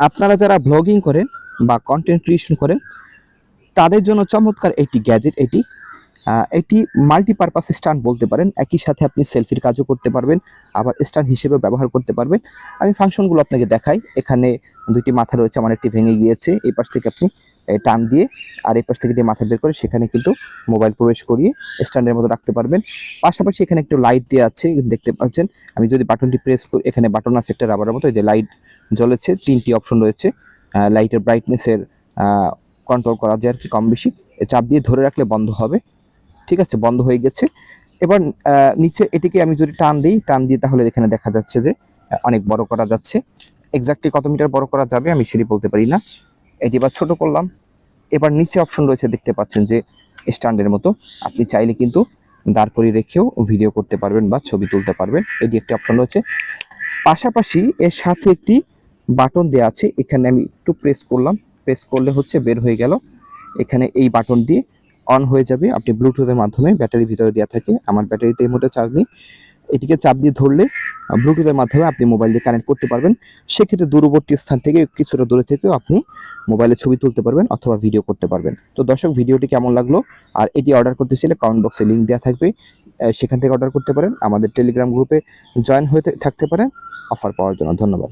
আপনারা যারা ব্লগিং করেন বা কন্টেন্ট ক্রিয়েশন করেন তাদের জন্য চমৎকার একটি গ্যাজেট এটি এটি মাল্টিপারপাস স্ট্যান্ড বলতে পারেন। একই সাথে আপনি সেলফির কাজও করতে পারবেন, আবার স্ট্যান্ড হিসেবে ব্যবহার করতে পারবেন। আমি ফাংশনগুলো আপনাকে দেখাই। এখানে দুইটি মাথা রয়েছে, আমার একটি ভেঙে গিয়েছে। এই পাশ থেকে আপনি টান দিয়ে আর এই পাশ থেকে একটি মাথা বের করে সেখানে কিন্তু মোবাইল প্রবেশ করিয়ে স্ট্যান্ডের মতো রাখতে পারবেন। পাশাপাশি এখানে একটু লাইট দেওয়া আছে, দেখতে পাচ্ছেন। আমি যদি বাটনটি প্রেস করি, এখানে বাটন আছে একটা রাবারের মতো, এই যে লাইট জ্বলেছে, তিনটি অপশন রয়েছে। লাইটের ব্রাইটনেসের কন্ট্রোল করা যায় আর কি কম বেশি। চাপ দিয়ে ধরে রাখলে বন্ধ হবে। ঠিক আছে, বন্ধ হয়ে গেছে। এবার নিচে এটিকে আমি যদি টান দিই, টান দিয়ে তাহলে এখানে দেখা যাচ্ছে যে অনেক বড় করা যাচ্ছে। এক্স্যাক্টলি কত মিটার বড় করা যাবে আমি সেটি বলতে পারি না। এটি এবার ছোট করলাম। এবার নিচে অপশন রয়েছে, দেখতে পাচ্ছেন যে স্ট্যান্ডের মতো। আপনি চাইলে কিন্তু দাঁড় করিয়ে রেখেও ভিডিও করতে পারবেন বা ছবি তুলতে পারবেন। এটি একটি অপশন রয়েছে। পাশাপাশি এর সাথে একটি বাটন দেওয়া আছে। এখানে আমি একটু প্রেস করলাম। প্রেস করলে হচ্ছে বের হয়ে গেল। এখানে এই বাটন দিয়ে অন হয়ে যাবে। আপনি ব্লুটুথের মাধ্যমে ব্যাটারি ভিতরে দেওয়া থাকে। আমার ব্যাটারিতে এই মুহূর্তে চার্জ নেই। এটিকে চাপ দিয়ে ধরলে ব্লুটুথের মাধ্যমে আপনি মোবাইল দিয়ে কানেক্ট করতে পারবেন। সেক্ষেত্রে দূরবর্তী স্থান থেকে, কিছুটা দূরে থেকেও আপনি মোবাইলে ছবি তুলতে পারবেন অথবা ভিডিও করতে পারবেন। তো দর্শক ভিডিওটি কেমন লাগল? আর এটি অর্ডার করতে চাইলে কমেন্ট বক্সে লিঙ্ক দেওয়া থাকবে। সেখান থেকে অর্ডার করতে পারেন। আমাদের টেলিগ্রাম গ্রুপে জয়েন হয়ে থাকতে পারেন। অফার পাওয়ার জন্য ধন্যবাদ।